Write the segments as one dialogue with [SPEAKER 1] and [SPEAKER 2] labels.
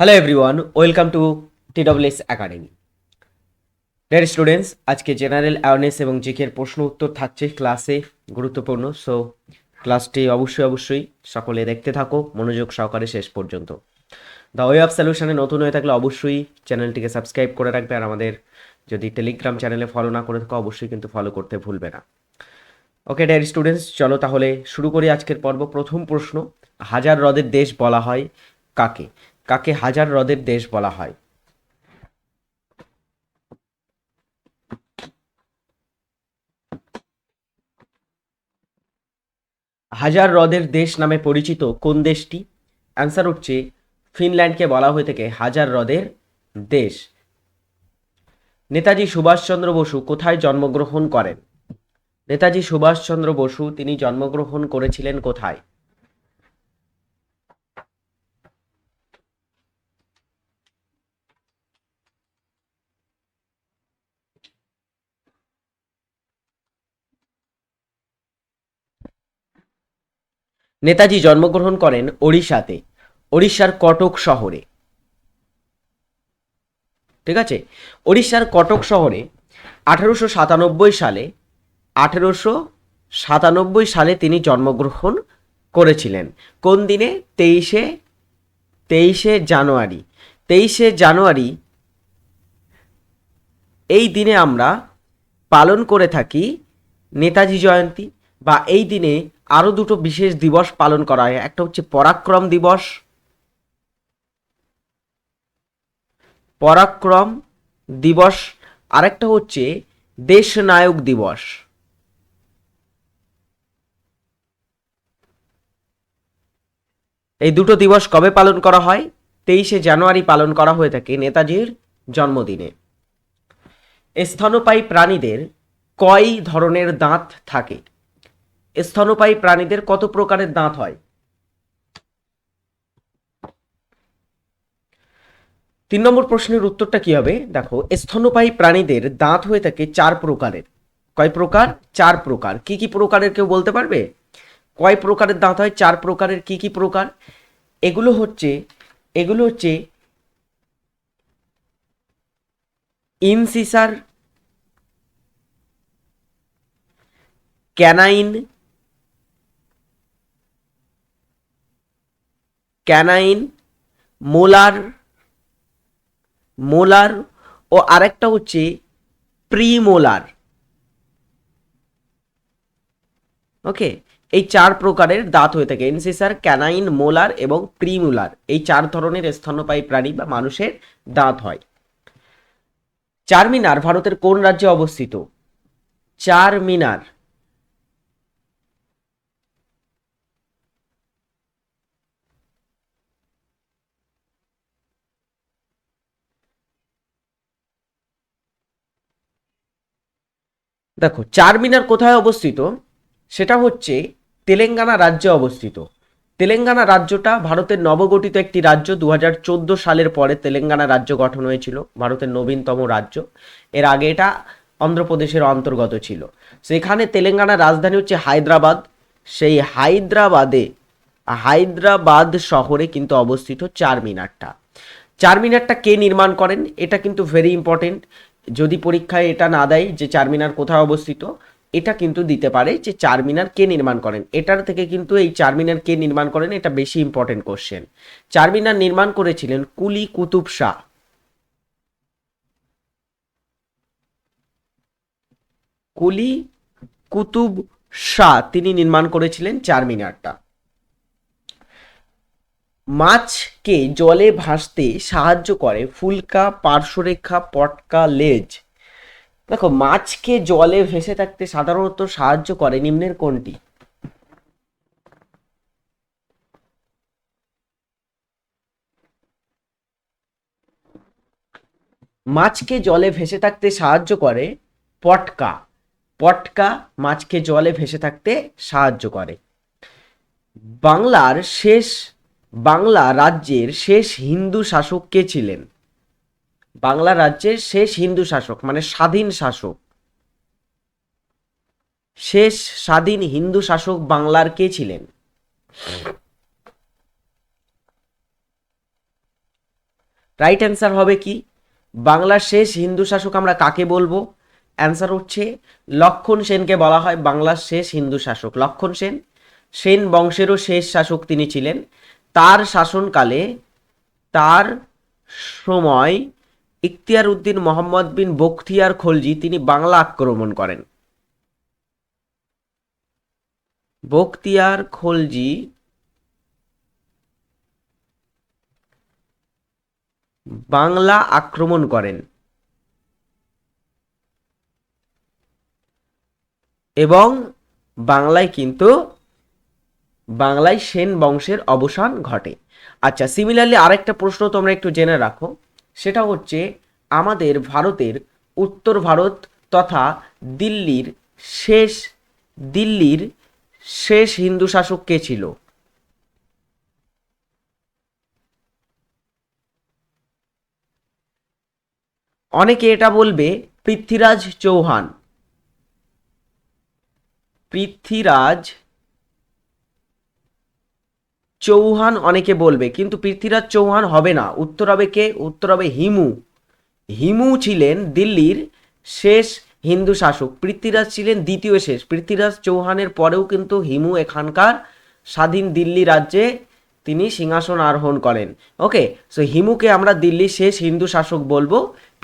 [SPEAKER 1] Hello everyone welcome to TWS academy dear students আজকে general awareness এবং জিকের প্রশ্ন উত্তর থাকছে ক্লাসে গুরুত্বপূর্ণ সো ক্লাসটি অবশ্যই অবশ্যই সকলে দেখতে থাকো, মনোযোগ সহকারে শেষ পর্যন্ত। দ্য ওয়ে অফ সলিউশনে নতুন হয়ে থাকলে অবশ্যই চ্যানেলটিকে সাবস্ক্রাইব করে রাখবে, আর আমাদের যদি টেলিগ্রাম চ্যানেলে ফলো না করে থাকো, অবশ্যই কিন্তু ফলো করতে ভুলবে না। ওকে ডিয়ার স্টুডেন্টস চলো তাহলে শুরু করি আজকের পর্ব। প্রথম প্রশ্ন, হাজার হ্রদের দেশ বলা হয় কাকে? কাকে হাজার হ্রদের দেশ বলা হয়? হাজার হ্রদের দেশ নামে পরিচিত কোন দেশটি? অ্যান্সার হচ্ছে ফিনল্যান্ডকে বলা হয়ে থাকে হাজার হ্রদের দেশ। নেতাজি সুভাষচন্দ্র বসু কোথায় জন্মগ্রহণ করেন? নেতাজি সুভাষচন্দ্র বসু, তিনি জন্মগ্রহণ করেছিলেন কোথায়? নেতাজি জন্মগ্রহণ করেন ওড়িশাতে, ওড়িশার কটক শহরে। ঠিক আছে? ওড়িশার কটক শহরে আঠেরোশো সাতানব্বই সালে, আঠেরোশো সাতানব্বই সালে তিনি জন্মগ্রহণ করেছিলেন। কোন দিনে? তেইশে তেইশে জানুয়ারি। তেইশে জানুয়ারি এই দিনে আমরা পালন করে থাকি নেতাজি জয়ন্তী বা এই দিনে আরও দুটো বিশেষ দিবস পালন করা হয়। একটা হচ্ছে পরাক্রম দিবস। পরাক্রম দিবস। আরেকটা হচ্ছে দেশনায়ক দিবস। এই দুটো দিবস কবে পালন করা হয়? তেইশে জানুয়ারি পালন করা হয়ে থাকে নেতাজির জন্মদিনে। স্তন্যপায়ী প্রাণীদের কয় ধরনের দাঁত থাকে? স্তন্যপায়ী প্রাণীদের কত প্রকারের দাঁত হয়? তিন নম্বর প্রশ্নের উত্তরটা কি হবে? দেখো, স্তন্যপায়ী প্রাণীদের দাঁত হয়ে থাকে চার প্রকারের। কয় প্রকার? চার প্রকার। কি কি প্রকারের কেউ বলতে পারবে? কয় প্রকারের দাঁত হয়? চার প্রকারের কি কি প্রকার? এগুলো হচ্ছে এগুলো হচ্ছে incisor, canine canine, molar molar ও আরেকটা হচ্ছে প্রিমোলার। ওকে, এই চার প্রকারের দাঁত হয়ে থাকে। এনসিসার, ক্যানাইন, মোলার এবং প্রিমোলার। এই চার ধরনের স্তন্যপায়ী প্রাণী বা মানুষের দাঁত হয়। চারমিনার ভারতের কোন রাজ্যে অবস্থিত? চারমিনার। দেখো, চারমিনার কোথায় অবস্থিত? সেটা হচ্ছে তেলেঙ্গানা রাজ্যে অবস্থিত। তেলেঙ্গানা রাজ্যটা ভারতের নবগঠিত একটি রাজ্য। দু হাজার চোদ্দ সালের পরে তেলেঙ্গানা রাজ্য গঠন হয়েছিল, ভারতের নবীনতম রাজ্য। এর আগে এটা অন্ধ্রপ্রদেশের অন্তর্গত ছিল। সেখানে তেলেঙ্গানার রাজধানী হচ্ছে হায়দ্রাবাদ। সেই হায়দ্রাবাদে, হায়দ্রাবাদ শহরে কিন্তু অবস্থিত চারমিনারটা। চারমিনারটা কে নির্মাণ করেন? এটা কিন্তু ভেরি ইম্পর্টেন্ট যদি পরীক্ষায় এটা না দেয় যে চারমিনার কোথায় অবস্থিত, এটা কিন্তু দিতে পারে যে চারমিনার কে নির্মাণ করেন। এটার থেকে কিন্তু এই চারমিনার কে নির্মাণ করেন, এটা বেশি ইম্পর্টেন্ট কোশ্চেন চারমিনার নির্মাণ করেছিলেন কুলি কুতুব শাহ। কুলি কুতুব শাহ তিনি নির্মাণ করেছিলেন চারমিনারটা। মাছকে জলে ভাসতে সাহায্য করে ফুলকা, পার্শ্বরেখা, পটকা, লেজ। দেখো, মাছকে জলে ভেসে থাকতে সাধারণত সাহায্য করে নিম্নের কোনটি? মাছকে জলে ভেসে থাকতে সাহায্য করে পটকা। পটকা মাছকে জলে ভেসে থাকতে সাহায্য করে। বাংলার শেষ বাংলা রাজ্যের শেষ হিন্দু শাসক কে ছিলেন? বাংলা রাজ্যের শেষ হিন্দু শাসক মানে স্বাধীন শাসক। শেষ স্বাধীন হিন্দু শাসক বাংলার কে ছিলেন? রাইট অ্যান্সার হবে কি? বাংলার শেষ হিন্দু শাসক আমরা কাকে বলব? অ্যান্সার হচ্ছে লক্ষণ সেনকে বলা হয় বাংলার শেষ হিন্দু শাসক। লক্ষণ সেন? সেন বংশেরও শেষ শাসক তিনি ছিলেন। তার শাসনকালে তার সময় ইখতিয়ার উদ্দিন মোহাম্মদ বিন বখতিয়ার খলজি তিনি বাংলা আক্রমণ করেন। বখতিয়ার খলজি বাংলা আক্রমণ করেন এবং বাংলায় কিন্তু বাংলায় সেন বংশের অবসান ঘটে। আচ্ছা সিমিলারলি আরেকটা প্রশ্ন তোমরা একটু জেনে রাখো। সেটা হচ্ছে, আমাদের ভারতের উত্তর ভারত তথা দিল্লির শেষ দিল্লির শেষ হিন্দু শাসক কে ছিল? অনেকে এটা বলবে, পৃথ্বীরাজ চৌহান। পৃথ্বীরাজ চৌহান অনেকে বলবে, কিন্তু পৃথ্বীরাজ চৌহান হবে না। উত্তর হবে কে? উত্তর হবে হিমু। হিমু ছিলেন দিল্লির শেষ হিন্দু শাসক, পৃথ্বীরাজ ছিলেন দ্বিতীয় শেষ। পৃথ্বীরাজ চৌহানের পরেও কিন্তু হিমু এখানকার স্বাধীন দিল্লি রাজ্যে তিনি সিংহাসন আরোহণ করেন। ওকে সো হিমুকে আমরা দিল্লির শেষ হিন্দু শাসক বলব।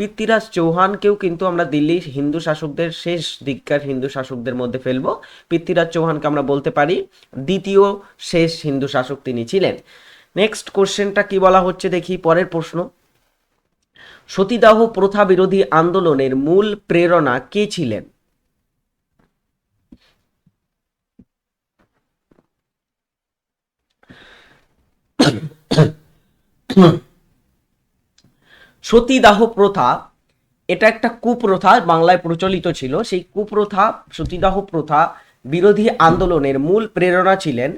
[SPEAKER 1] পৃথ্বীরাজ চৌহানকেও কিন্তু আমরা দিল্লির হিন্দু শাসকদের, শেষ দিককার হিন্দু শাসকদের মধ্যে ফেলব। পৃথ্বীরাজ চৌহানকে আমরা বলতে পারি দ্বিতীয় শেষ হিন্দু শাসক তিনি ছিলেন। নেক্সট কোশ্চেনটা কি বলা হচ্ছে দেখি, পরের প্রশ্ন। সতীদাহ প্রথা বিরোধী আন্দোলনের মূল প্রেরণা কে ছিলেন? সতীদাহ প্রথা এটা একটা কুপ্রথা, বাংলায় প্রচলিত ছিল। সেই কুপ্রথা সতীদাহ প্রথা বিরোধী আন্দোলনের মূল প্রেরণা ছিলেন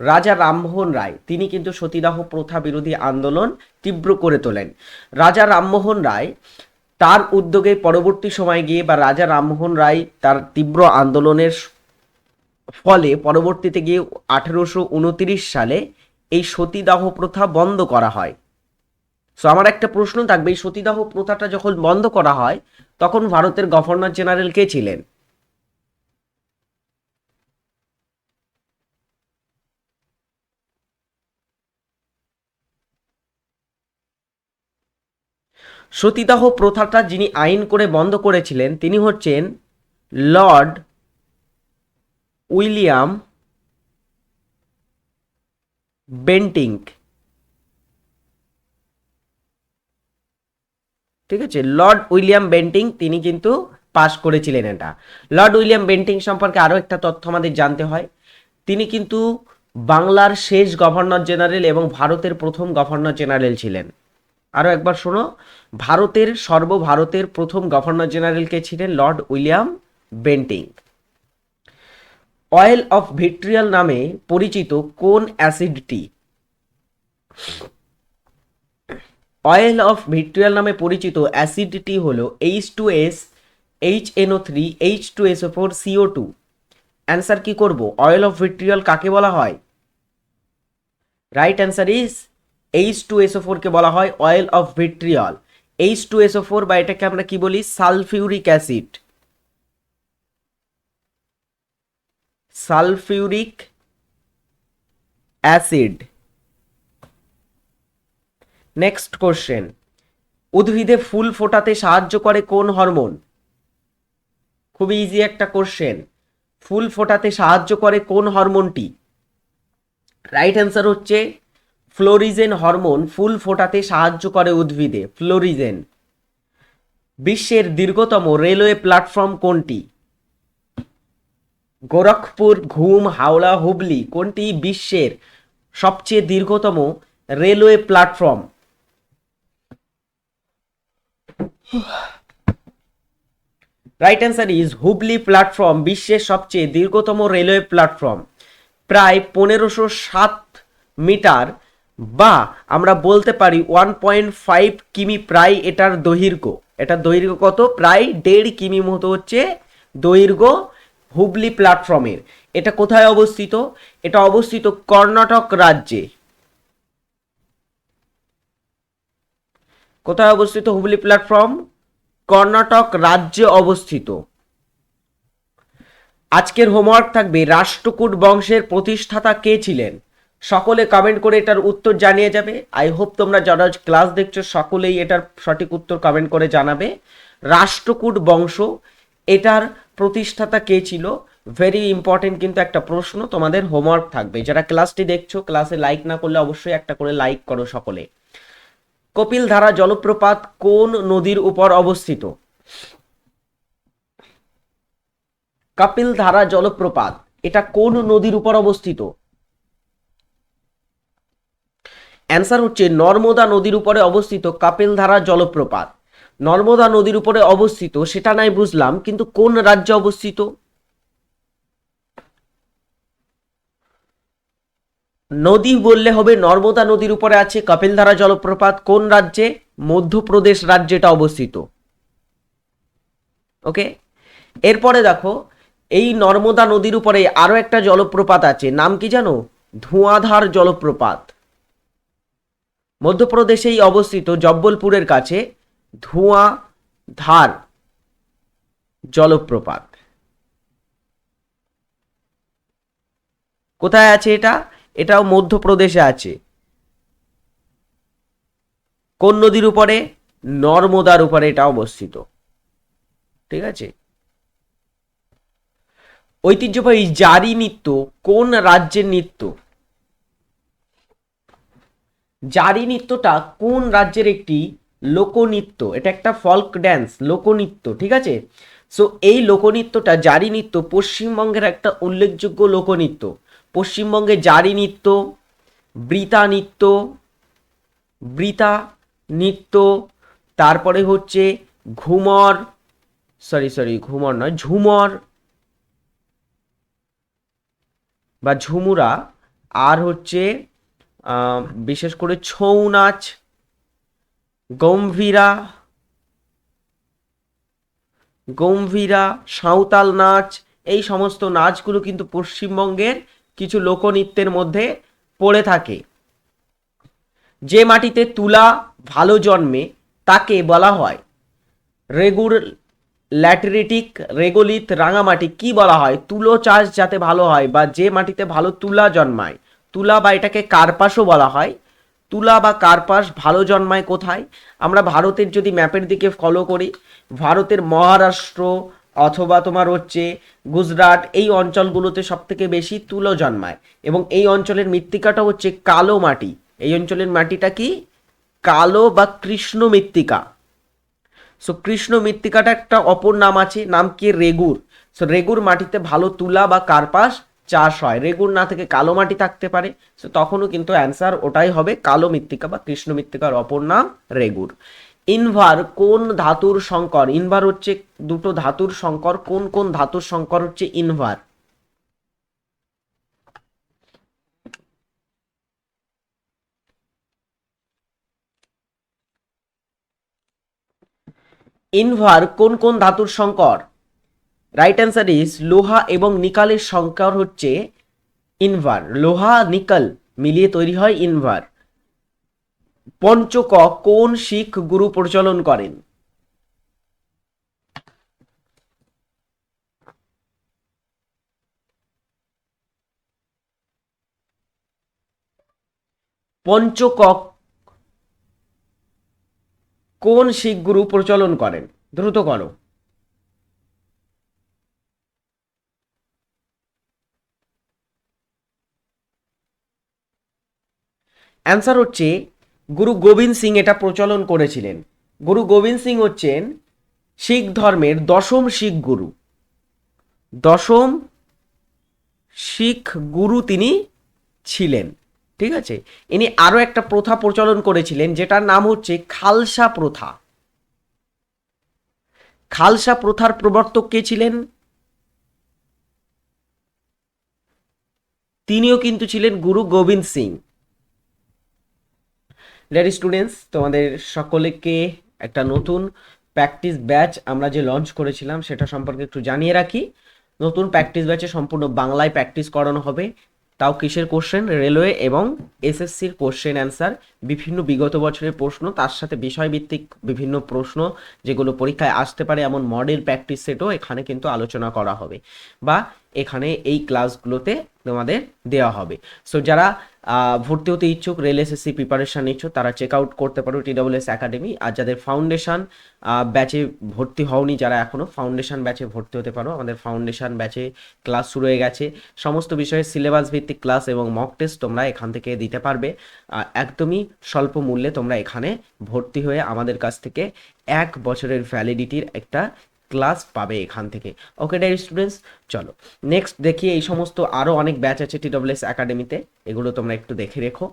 [SPEAKER 1] রাজা রামমোহন রায়। তিনি কিন্তু সতীদাহ প্রথা বিরোধী আন্দোলন তীব্র করে তোলেন। রাজা রামমোহন রায় তার উদ্যোগে পরবর্তী সময় গিয়ে বা রাজা রামমোহন রায় তার তীব্র আন্দোলনের ফলে পরবর্তীতে গিয়ে আঠেরোশো সালে এই সতীদাহ প্রথা বন্ধ করা হয়। সো আমার একটা প্রশ্ন থাকবে, এই সতীদাহ প্রথাটা যখন বন্ধ করা হয়, তখন ভারতের গভর্নর জেনারেল কে ছিলেন? সতীদাহ প্রথাটা যিনি আইন করে বন্ধ করেছিলেন, তিনি হচ্ছেন লর্ড উইলিয়াম বেন্টিং ঠিক আছে? লর্ড উইলিয়াম বেন্টিং তিনি কিন্তু পাশ করেছিলেন এটা। লর্ড উইলিয়াম বেন্টিং সম্পর্কে আরও একটা তথ্য আমাদের জানতে হয়। তিনি কিন্তু বাংলার শেষ গভর্নর জেনারেল এবং ভারতের প্রথম গভর্নর জেনারেল ছিলেন। আরও একবার শোনো, ভারতের, সর্বভারতের প্রথম গভর্নর জেনারেল কে ছিলেন lord William Bentinck oil of vitriol নামে পরিচিত কোন অ্যাসিডটি? অয়েল অফ ভিট্রিয়াল নামে পরিচিত অ্যাসিডটি হলো H two S H NO three H two SO four CO two answer কি করব? অয়েল অফ ভিট্রিয়াল কাকে বলা হয়? Right answer is H two SO ফোরকে বলা হয় oil of vitriol H two SO four বা এটাকে আমরা কি বলি? Sulphuric acid sulphuric acid next question উদ্ভিদে ফুল ফোটাতে সাহায্য করে কোন হরমোন? খুবই ইজি একটা কোশ্চেন ফুল ফোটাতে সাহায্য করে কোন হরমোনটি? রাইট অ্যান্সার হচ্ছে ফ্লোরিজেন হরমোন ফুল ফোটাতে সাহায্য করে উদ্ভিদে, ফ্লোরিজেন। বিশ্বের দীর্ঘতম রেলওয়ে প্ল্যাটফর্ম কোনটি? গোরখপুর, ঘুম, হাওড়া, হুবলি কোনটি বিশ্বের সবচেয়ে দীর্ঘতম railway platform? Right answer is Hubli platform বিশ্বের সবচেয়ে দীর্ঘতম রেলওয়ে প্ল্যাটফর্ম প্রায় পনেরোশো সাত মিটার বা আমরা বলতে পারি ওয়ান পয়েন্ট ফাইভ কিমি প্রায় এটার দৈর্ঘ্য। এটার দৈর্ঘ্য কত? প্রায় দেড় কিমি মতো হচ্ছে দৈর্ঘ্য হুবলি প্ল্যাটফর্মের এটা কোথায় অবস্থিত? এটা অবস্থিত কর্ণাটক রাজ্যে। কোথায় অবস্থিত হুগলি প্ল্যাটফর্ম? কর্ণাটক রাজ্যে অবস্থিত। আজকের হোমওয়ার্ক থাকবে রাষ্ট্রকূট বংশের প্রতিষ্ঠাতা কে ছিলেন? সকলে কমেন্ট করে এটার উত্তর জানিয়ে যাবে। আই হোপ তোমরা যারা ক্লাস দেখছ, সকলেই এটার সঠিক উত্তর কমেন্ট করে জানাবে। রাষ্ট্রকূট বংশ, এটার প্রতিষ্ঠাতা কে ছিল? ভেরি ইম্পর্টেন্ট কিন্তু একটা প্রশ্ন, তোমাদের হোমওয়ার্ক থাকবে। যারা ক্লাসটি দেখছ, ক্লাসে লাইক না করলে অবশ্যই একটা করে লাইক করো সকলে। কপিল ধারা জলপ্রপাত কোন নদীর উপর অবস্থিত? কাপিল ধারা জলপ্রপাত, এটা কোন নদীর উপর অবস্থিত? অ্যান্সার হচ্ছে নর্মদা নদীর উপরে অবস্থিত কাপিল ধারা জলপ্রপাত। নর্মদা নদীর উপরে অবস্থিত, সেটা নাই বুঝলাম, কিন্তু কোন রাজ্যে অবস্থিত? নদী বললে হবে নর্মদা নদীর উপরে আছে কপিলধারা জলপ্রপাত। কোন রাজ্যে? মধ্যপ্রদেশ রাজ্যে এটা অবস্থিত। ওকে? এরপরে দেখো, এই নর্মদা নদীর উপরে আরও একটা জলপ্রপাত আছে। নাম কি জানো? ধোঁয়াধার জলপ্রপাত। মধ্যপ্রদেশেই অবস্থিত জব্বলপুরের কাছে ধোঁয়াধার জলপ্রপাত। কোথায় আছে এটা? এটাও মধ্যপ্রদেশে আছে। কোন নদীর উপরে? নর্মদার উপরে এটা অবস্থিত। ঠিক আছে? ঐতিহ্যবাহী জারি নৃত্য কোন রাজ্যের নৃত্য? জারি নৃত্যটা কোন রাজ্যের একটি লোকনৃত্য? এটা একটা ফল্ক ড্যান্স লোকনৃত্য, ঠিক আছে? সো এই লোকনৃত্যটা, জারি নৃত্য পশ্চিমবঙ্গের একটা উল্লেখযোগ্য লোকনৃত্য। পশ্চিমবঙ্গে জারি নৃত্য বৃতা নৃত্য বৃতা নৃত্য, তারপরে হচ্ছে ঘুমর সরি সরি ঘুমর নয়, ঝুমর বা ঝুমুরা, আর হচ্ছে বিশেষ করে ছৌ নাচ, গম্ভীরা গম্ভীরা, সাঁওতাল নাচ, এই সমস্ত নাচগুলো কিন্তু পশ্চিমবঙ্গের কিছু লোকনৃত্যের মধ্যে পড়ে থাকে। যে মাটিতে তুলা ভালো জন্মে, তাকে বলা হয় রেগুর ল্যাটেরিটিক রেগোলিত রাঙামাটি। কি বলা হয়? তুলো চাষ যাতে ভালো হয় বা যে মাটিতে ভালো তুলা জন্মায়, তুলা বা এটাকে কার্পাসও বলা হয়। তুলা বা কার্পাস ভালো জন্মায় কোথায়? আমরা ভারতের যদি ম্যাপের দিকে ফলো করি, ভারতের মহারাষ্ট্র অথবা তোমার হচ্ছে গুজরাট, এই অঞ্চলগুলোতে সব থেকে বেশি তুলো জন্মায়। এবং এই অঞ্চলের মৃত্তিকাটা হচ্ছে কালো মাটি। এই অঞ্চলের মাটিটা কি? কালো বা কৃষ্ণ মৃত্তিকা। সো কৃষ্ণ মৃত্তিকাটা একটা অপর নাম আছে, নাম কি? রেগুর। সো রেগুর মাটিতে ভালো তুলা বা কার্পাস চাষ হয়। রেগুর না থেকে কালো মাটি থাকতে পারে। সো তখনও কিন্তু অ্যান্সার ওটাই হবে কালো মৃত্তিকা বা কৃষ্ণ মৃত্তিকার অপর নাম রেগুর। ইনভার কোন ধাতুর সংকর? ইনভার হচ্ছে দুটো ধাতুর সংকর, কোন কোন ধাতুর সংকর হচ্ছে ইনভার? ইনভার কোন কোন ধাতুর সংকর? রাইট অ্যান্সার ইজ লোহা এবং নিকালের সংকর হচ্ছে ইনভার। লোহা, নিকাল মিলিয়ে তৈরি হয় ইনভার। পঞ্চক কোন শিখ গুরু প্রচলন করেন? পঞ্চকক কোন শিখ গুরু প্রচলন করেন? দ্রুত করো। অ্যান্সার হচ্ছে গুরু গোবিন্দ সিং এটা প্রচলন করেছিলেন। গুরু গোবিন্দ সিং হচ্ছেন শিখ ধর্মের দশম শিখ গুরু। দশম শিখ গুরু তিনি ছিলেন, ঠিক আছে? ইনি আরও একটা প্রথা প্রচলন করেছিলেন, যেটার নাম হচ্ছে খালসা প্রথা। খালসা প্রথার প্রবর্তক কে ছিলেন? তিনিও কিন্তু ছিলেন গুরু গোবিন্দ সিং। লেডি স্টুডেন্টস তোমাদের সকলকে একটা নতুন প্র্যাকটিস ব্যাচ আমরা যে লঞ্চ করেছিলাম, সেটা সম্পর্কে একটু জানিয়ে রাখি। নতুন প্র্যাকটিস ব্যাচে সম্পূর্ণ বাংলায় প্র্যাকটিস করানো হবে। তাও কিসের কোশ্চেন রেলওয়ে এবং এসএসসির কোশ্চেন অ্যান্সার বিভিন্ন বিগত বছরের প্রশ্ন, তার সাথে বিষয়ভিত্তিক বিভিন্ন প্রশ্ন, যেগুলো পরীক্ষায় আসতে পারে, এমন মডেল প্র্যাকটিস সেটও এখানে কিন্তু আলোচনা করা হবে বা এখানে এই ক্লাসগুলোতে তোমাদের দেওয়া হবে। সো যারা ভর্তি হতে ইচ্ছুক, রেল এসএসসি প্রিপারেশন নিচ্ছ তারা চেক আউট করতে পারো টিডব্লিউএস একাডেমি আর যাদের ফাউন্ডেশন ব্যাচে ভর্তি হওনি, যারা এখনও ফাউন্ডেশন ব্যাচে ভর্তি হতে পারো, আমাদের ফাউন্ডেশন ব্যাচে ক্লাস শুরু হয়ে গেছে। সমস্ত বিষয়ে সিলেবাস ভিত্তিক ক্লাস এবং মক টেস্ট তোমরা এখান থেকে দিতে পারবে। একদমই স্বল্প মূল্যে তোমরা এখানে ভর্তি হয়ে আমাদের কাছ থেকে এক বছরের ভ্যালিডিটির একটা ক্লাস পাবে এখান থেকে। ওকে ডাই স্টুডেন্টস চলো। নেক্সট দেখি এই সমস্ত আরও অনেক ব্যাচ আছে টি টিডব্লিউএস একাডেমিতে এগুলো তোমরা একটু দেখে রেখো।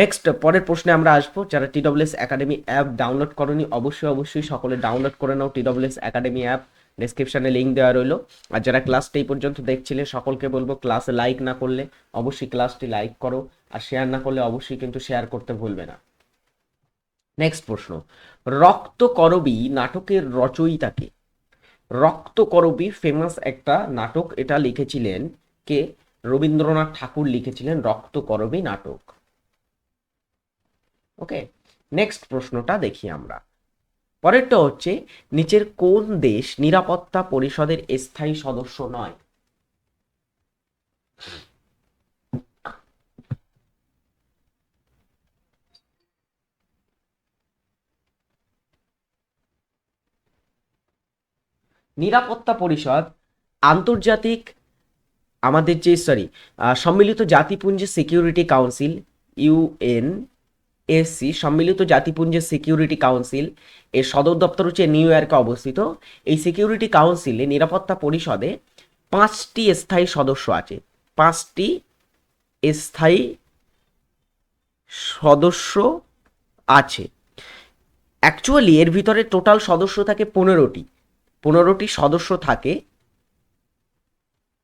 [SPEAKER 1] নেক্সট পরের প্রশ্নে আমরা আসব। যারা T TWS academy app download করনি, অবশ্যই অবশ্যই সকলে ডাউনলোড করে নাও টি টিডব্লিউএস একাডেমি অ্যাপ ডিসক্রিপশানে লিঙ্ক দেওয়া রইল। আর যারা ক্লাসটা এই পর্যন্ত দেখছিলে, সকলকে বলব ক্লাসে লাইক না করলে অবশ্যই ক্লাসটি লাইক করো। আর শেয়ার না করলে অবশ্যই কিন্তু শেয়ার করতে ভুলবে না। নেক্সট প্রশ্ন। রক্ত করবি নাটকের রচয়িতাকে রক্তকরবী ফেমাস একটা নাটক এটা লিখেছিলেন কে? রবীন্দ্রনাথ ঠাকুর লিখেছিলেন রক্তকরবী নাটক। ওকে? নেক্সট প্রশ্নটা দেখি আমরা। পরেরটা হচ্ছে, নিচের কোন দেশ নিরাপত্তা পরিষদের স্থায়ী সদস্য নয়? নিরাপত্তা পরিষদ, আন্তর্জাতিক আমাদের যে সরি সম্মিলিত জাতিপুঞ্জের সিকিউরিটি কাউন্সিল ইউএন এসসি সম্মিলিত জাতিপুঞ্জের সিকিউরিটি কাউন্সিল এর সদর দপ্তর হচ্ছে নিউ ইয়র্কে অবস্থিত। এই সিকিউরিটি কাউন্সিলে নিরাপত্তা পরিষদে পাঁচটি স্থায়ী সদস্য আছে। পাঁচটি স্থায়ী সদস্য আছে। অ্যাকচুয়ালি এর ভিতরে টোটাল সদস্য থাকে পনেরোটি। পনেরোটি সদস্য থাকে।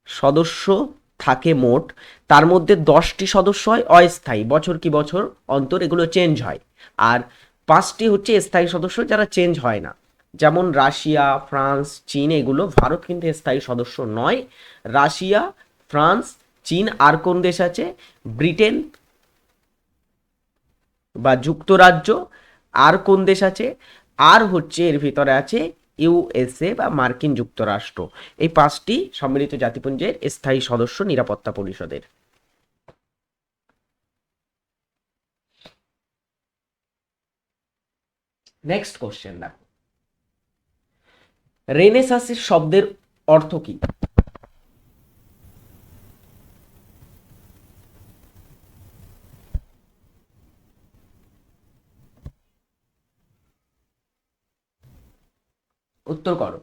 [SPEAKER 1] সদস্য থাকে মোট, তার মধ্যে দশটি সদস্য হয় অস্থায়ী। বছর কি বছর অন্তর এগুলো চেঞ্জ হয়। আর পাঁচটি হচ্ছে স্থায়ী সদস্য যারা চেঞ্জ হয় না। যেমন রাশিয়া, ফ্রান্স, চীন এগুলো ভারত কিন্তু স্থায়ী সদস্য নয়। রাশিয়া, ফ্রান্স, চীন আর কোন দেশ আছে? ব্রিটেন বা যুক্তরাজ্য আর কোন দেশ আছে? আর হচ্ছে এর ভিতরে আছে ইউএসএ বা মার্কিন যুক্তরাষ্ট্র। এই পাঁচটি সম্মিলিত জাতিপুঞ্জের স্থায়ী সদস্য নিরাপত্তা পরিষদের। নেক্সট কোশ্চেন দেখো। রেনেসাসের শব্দের অর্থ কি? উত্তর করো।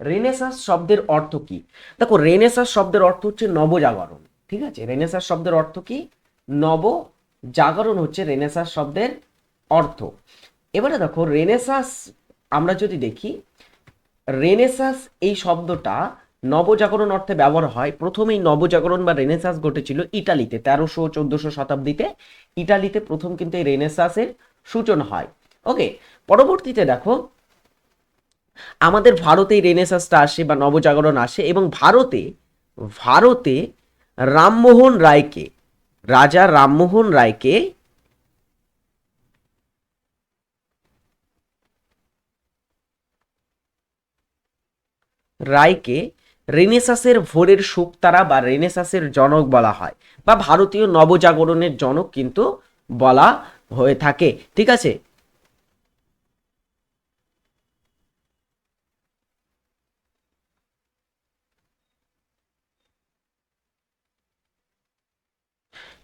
[SPEAKER 1] রেনেসাস শব্দের অর্থ কি? দেখো, রেনেসাস শব্দের অর্থ হচ্ছে নবজাগরণ, ঠিক আছে? রেনেসাস শব্দের অর্থ কি? নব জাগরণ হচ্ছে রেনেসাস শব্দের অর্থ। এবারে দেখো, রেনেসাস, আমরা যদি দেখি, রেনেসাস এই শব্দটা নবজাগরণ অর্থে ব্যবহার হয়। প্রথমেই নবজাগরণ বা রেনেসাস ঘটেছিল ইটালিতে, তেরোশো চোদ্দশো শতাব্দীতে। ইটালিতে প্রথম কিন্তু এই রেনেসাসের সূচনা হয়। ওকে, পরবর্তীতে দেখো আমাদের ভারতেই রেনেসাসটা আসে বা নবজাগরণ আসে এবং ভারতে ভারতে রামমোহন রায়কে, রাজা রামমোহন রায়কে রায়কে রেনেসাসের ভোরের শুকতারা বা রেনেসাসের জনক বলা হয় বা ভারতীয় নবজাগরণের জনক কিন্তু বলা হয়ে থাকে। ঠিক আছে?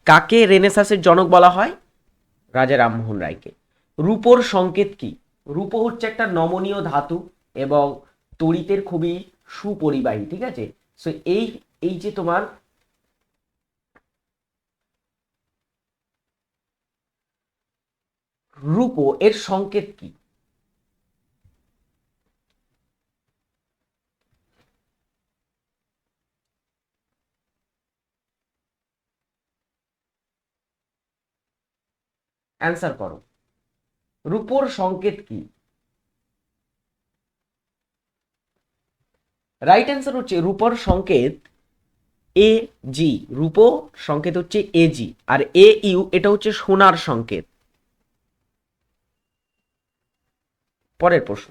[SPEAKER 1] কাকে রেনেসাসের জনক বলা হয়? রাজা রামমোহন রায়কে। রূপোর সংকেত কি? রূপো হচ্ছে একটা নমনীয় ধাতু এবং তড়িতের খুবই সুপরিবাহী, ঠিক আছে? সো এই এই যে তোমার রূপো, এর সংকেত কি? অ্যান্সার করো। রূপোর সংকেত কি? রাইট অ্যান্সার হচ্ছে রূপর সংকেত এ জি রূপো সংকেত হচ্ছে এ জি আর এ ইউ এটা হচ্ছে সোনার সংকেত। পরের প্রশ্ন।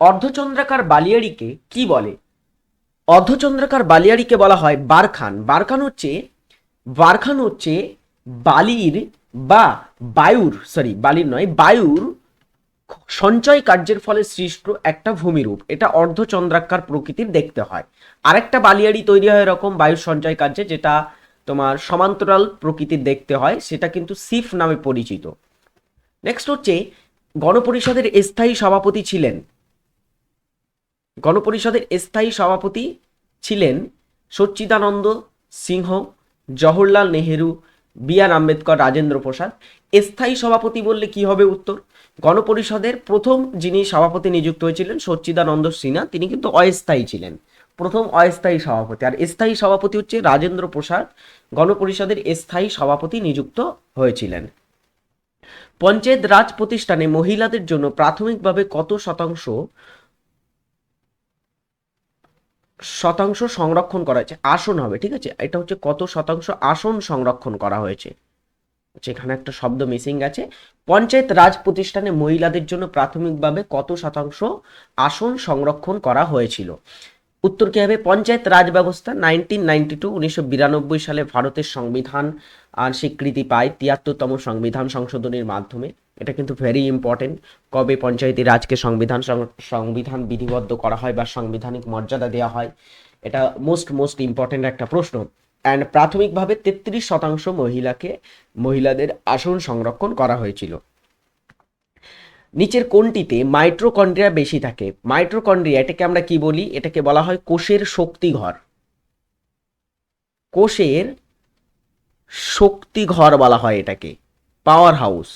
[SPEAKER 1] অর্ধচন্দ্রাকার বালিয়াড়িকে কি বলে? অর্ধচন্দ্রাকার বালিয়াড়িকে বলা হয় বারখান। বারখান হচ্ছে বারখান হচ্ছে বালির বা বায়ুর সরি বালির নয়, বায়ুর সঞ্চয় কার্যের ফলে সৃষ্ট একটা ভূমিরূপ। এটা অর্ধচন্দ্রাকার প্রকৃতির দেখতে হয়। আরেকটা বালিয়াড়ি তৈরি হয় এরকম বায়ুর সঞ্চয় কার্যে, যেটা তোমার সমান্তরাল প্রকৃতির দেখতে হয়, সেটা কিন্তু সিফ নামে পরিচিত। নেক্সট হচ্ছে, গণপরিষদের স্থায়ী সভাপতি ছিলেন গণপরিষদের স্থায়ী সভাপতি ছিলেন সচ্চিদানন্দ সিংহ, জওহরলাল নেহেরু বি আর আম্বেদকর রাজেন্দ্র প্রসাদ। স্থায়ী সভাপতি বললে কি হবে উত্তর? গণপরিষদের প্রথম যিনি সভাপতি নিযুক্ত হয়েছিলেন সচ্চিদানন্দ সিনহা, তিনি কিন্তু অস্থায়ী ছিলেন, প্রথম অস্থায়ী সভাপতি। আর স্থায়ী সভাপতি হচ্ছে রাজেন্দ্র প্রসাদ। গণপরিষদের স্থায়ী সভাপতি নিযুক্ত হয়েছিলেন। পঞ্চায়েত রাজ প্রতিষ্ঠানে মহিলাদের জন্য প্রাথমিকভাবে কত শতাংশ শতাংশ সংরক্ষণ করা হয়েছে। আসন হবে, ঠিক আছে? এটা হচ্ছে কত শতাংশ আসন সংরক্ষণ করা হয়েছে। যেখানে একটা শব্দ মিসিং আছে। পঞ্চায়েত রাজ প্রতিষ্ঠানে মহিলাদের জন্য প্রাথমিকভাবে কত শতাংশ আসন সংরক্ষণ করা হয়েছিল? উত্তর কি হবে? পঞ্চায়েত রাজ ব্যবস্থা নাইনটিন নাইনটি টু, উনিশশো বিরানব্বই সালে ভারতের সংবিধান আর স্বীকৃতি পায় তিয়াত্তরতম সংবিধান সংশোধনের মাধ্যমে। এটা কিন্তু ভেরি ইম্পর্টেন্ট কবে পঞ্চায়েতি রাজকে সংবিধান সংবিধান বিধিবদ্ধ করা হয় বা সাংবিধানিক মর্যাদা দেওয়া হয়, এটা মোস্ট মোস্ট ইম্পর্টেন্ট একটা প্রশ্ন। অ্যান্ড প্রাথমিকভাবে তেত্রিশ শতাংশ মহিলাকে, মহিলাদের আসন সংরক্ষণ করা হয়েছিল। নিচের কোনটিতে মাইট্রোকন্ড্রিয়া বেশি থাকে? মাইট্রোকন্ড্রিয়া এটাকে আমরা কি বলি? এটাকে বলা হয় কোষের শক্তিঘর। কোষের শক্তিঘর বলা হয় এটাকে পাওয়ার হাউস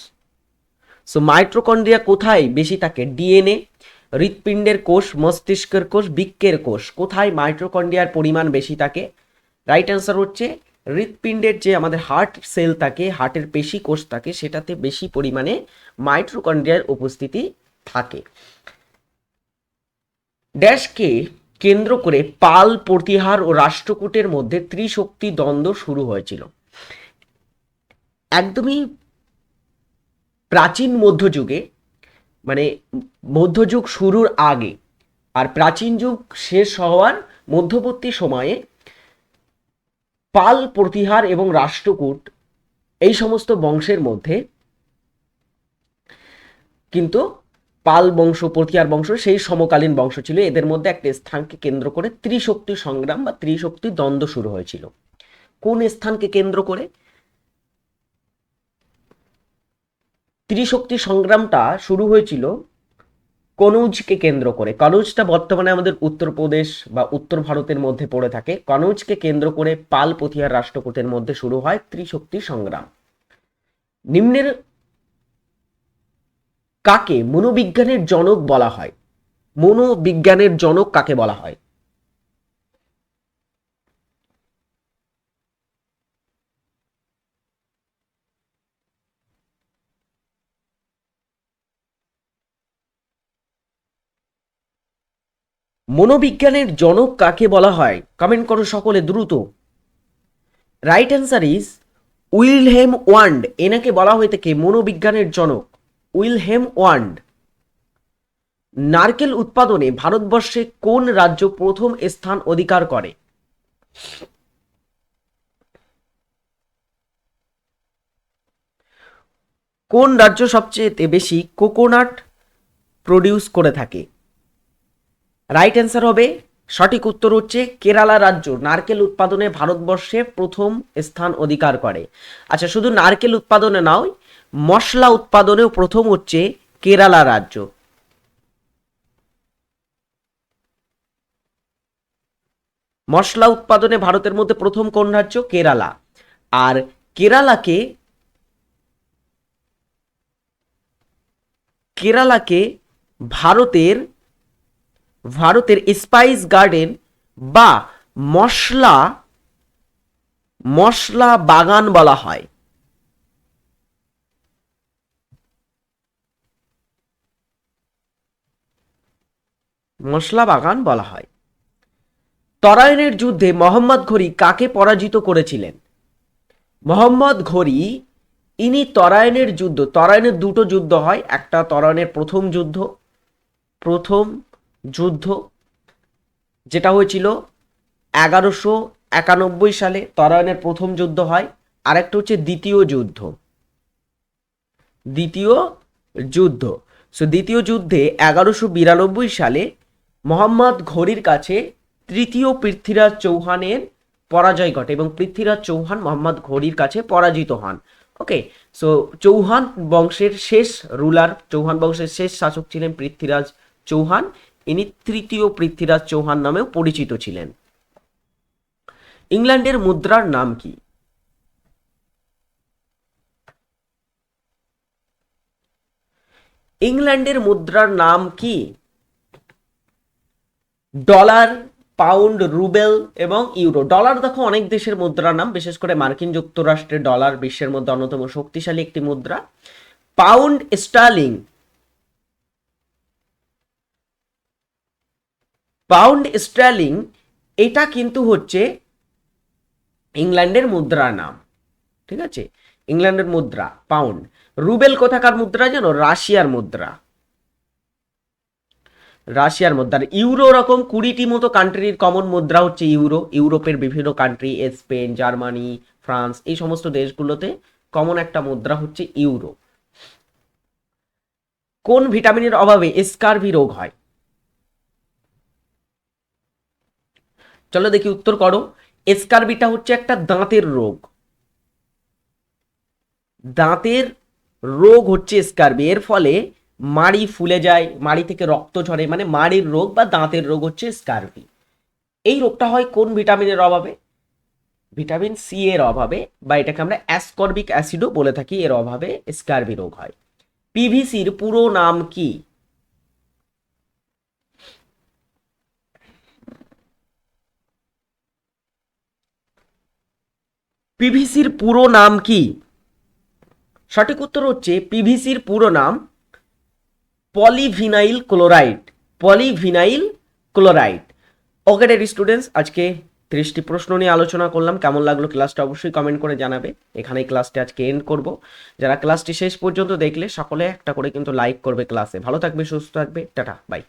[SPEAKER 1] সো মাইট্রোকন্ড্রিয়া কোথায়? বেশি থাকে ডিএনএ হৃৎপিণ্ডের কোষ, মস্তিষ্কের কোষ, বৃক্কের কোষ। কোথায় মাইট্রোকন্ড্রিয়ার পরিমাণ বেশি থাকে রাইট অ্যান্সার হচ্ছে হৃৎপিণ্ডের যে আমাদের হার্ট সেল থাকে হার্টের পেশি কোষ থাকে সেটাতে বেশি পরিমাণে মাইট্রোকন্ড্রিয়ার উপস্থিতি থাকে। ড্যাশকে কেন্দ্র করে পাল, প্রতিহার ও রাষ্ট্রকূটের মধ্যে ত্রিশক্তি দ্বন্দ্ব শুরু হয়েছিল। একদমই প্রাচীন মধ্যযুগে মানে মধ্যযুগ শুরুর আগে আর প্রাচীন যুগ শেষ হওয়ার মধ্যবর্তী সময়ে পাল প্রতিহার এবং রাষ্ট্রকূট এই সমস্ত বংশের মধ্যে কিন্তু পাল বংশ, প্রতিহার বংশ সেই সমকালীন বংশ ছিল। এদের মধ্যে একটা স্থানকে কেন্দ্র করে ত্রিশক্তি সংগ্রাম বা ত্রিশক্তি দ্বন্দ্ব শুরু হয়েছিল। কোন স্থানকে কেন্দ্র করে? ত্রিশক্তি সংগ্রামটা শুরু হয়েছিল কনৌজকে কেন্দ্র করে। কনৌজটা বর্তমানে আমাদের উত্তরপ্রদেশ বা উত্তর ভারতের মধ্যে পড়ে থাকে। কনৌজকে কেন্দ্র করে পাল পথিয়ার রাষ্ট্রকূটের মধ্যে শুরু হয় ত্রিশক্তি সংগ্রাম। নিম্নের কাকে মনোবিজ্ঞানের জনক বলা হয়? মনোবিজ্ঞানের জনক কাকে বলা হয়? মনোবিজ্ঞানের জনক কাকে বলা হয়? কমেন্ট করো সকলে দ্রুত। Right answer is Wilhelm Wundt. এনাকে বলা হয়ে থাকে মনোবিজ্ঞানের জনক। Wilhelm Wundt. নারকেল উৎপাদনে ভারতবর্ষে কোন রাজ্য প্রথম স্থান অধিকার করে? কোন রাজ্য সবচেয়ে বেশি কোকোনাট প্রডিউস করে থাকে? রাইট অ্যান্সার হবে, সঠিক উত্তর হচ্ছে কেরালা রাজ্য। নারকেল উৎপাদনে ভারতবর্ষে প্রথম স্থান অধিকার করে। আচ্ছা শুধু নারকেল উৎপাদনে নয়, মশলা উৎপাদনেও প্রথম হচ্ছে কেরালা রাজ্য। মশলা উৎপাদনে ভারতের মধ্যে প্রথম কোন রাজ্য? কেরালা। আর কেরালাকে কেরালাকে ভারতের ভারতের স্পাইস গার্ডেন বা মশলা মশলা বাগান বলা হয়। মশলা বাগান বলা হয়। তরাইনের যুদ্ধে মোহাম্মদ ঘড়ি কাকে পরাজিত করেছিলেন? মোহাম্মদ ঘড়ি, ইনি তরাইনের যুদ্ধ, তরাইনের দুটো যুদ্ধ হয়, একটা তরায়নের প্রথম যুদ্ধ, প্রথম যুদ্ধ, যেটা হয়েছিল এগারোশো একানব্বই সালে, তরাইনের প্রথম যুদ্ধ হয়। আরেকটা হচ্ছে দ্বিতীয় যুদ্ধ। দ্বিতীয় যুদ্ধ। সো দ্বিতীয় যুদ্ধে এগারোশো বিরানব্বই সালে মোহাম্মদ ঘড়ির কাছে তৃতীয় পৃথ্বীরাজ চৌহানের পরাজয় ঘটে এবং পৃথ্বীরাজ চৌহান মোহাম্মদ ঘড়ির কাছে পরাজিত হন। ওকে সো চৌহান বংশের শেষ রুলার চৌহান বংশের শেষ শাসক ছিলেন পৃথ্বীরাজ চৌহান। ইনি তৃতীয় পৃথ্বীরাজ চৌহান নামেও পরিচিত ছিলেন। ইংল্যান্ডের মুদ্রার নাম কি? ইংল্যান্ডের মুদ্রার নাম কি? ডলার, পাউন্ড, রুবেল এবং ইউরো। ডলার দেখো, অনেক দেশের মুদ্রার নাম, বিশেষ করে মার্কিন যুক্তরাষ্ট্রের ডলার বিশ্বের মধ্যে অন্যতম শক্তিশালী একটি মুদ্রা। Pound, Sterling. পাউন্ড স্টার্লিং এটা কিন্তু হচ্ছে ইংল্যান্ডের মুদ্রার নাম। ঠিক আছে? ইংল্যান্ডের মুদ্রা পাউন্ড রুবেল কোথাকার মুদ্রা জানো রাশিয়ার মুদ্রা। রাশিয়ার মুদ্রা। ইউরো রকম কুড়িটি মতো কান্ট্রির কমন মুদ্রা হচ্ছে ইউরো। ইউরোপের বিভিন্ন কান্ট্রি স্পেন, জার্মানি, ফ্রান্স, এই সমস্ত দেশগুলোতে কমন একটা মুদ্রা হচ্ছে ইউরো। কোন ভিটামিনের অভাবে স্কারভি রোগ হয়? চলো দেখি উত্তর করো। স্কারবিটা হচ্ছে একটা দাঁতের রোগ। দাঁতের রোগ হচ্ছে স্কারবি এর ফলে মাড়ি ফুলে যায়, মাড়ি থেকে রক্ত ঝরে মানে মাড়ির রোগ বা দাঁতের রোগ হচ্ছে স্কারবি এই রোগটা হয় কোন ভিটামিনের অভাবে? ভিটামিন সি এর অভাবে বা এটাকে আমরা অ্যাসকর্বিক অ্যাসিডও বলে থাকি, এর অভাবে স্কারবি রোগ হয়। পিভিসির পুরো নাম কি? পিভিসির পুরো নাম কি? সঠিক উত্তর হচ্ছে পিভিসির পুরো নাম polyvinyl chloride polyvinyl chloride. Okay dear students আজকে ত্রিশটি প্রশ্ন নিয়ে আলোচনা করলাম। কেমন লাগল ক্লাসটা অবশ্যই কমেন্ট করে জানাবে। এখানেই ক্লাসটি আজকে এন্ড করব। যারা ক্লাসটি শেষ পর্যন্ত দেখলে, সকলে একটা করে কিন্তু লাইক করবে ক্লাসে ভালো থাকবে, সুস্থ থাকবে। Tata bye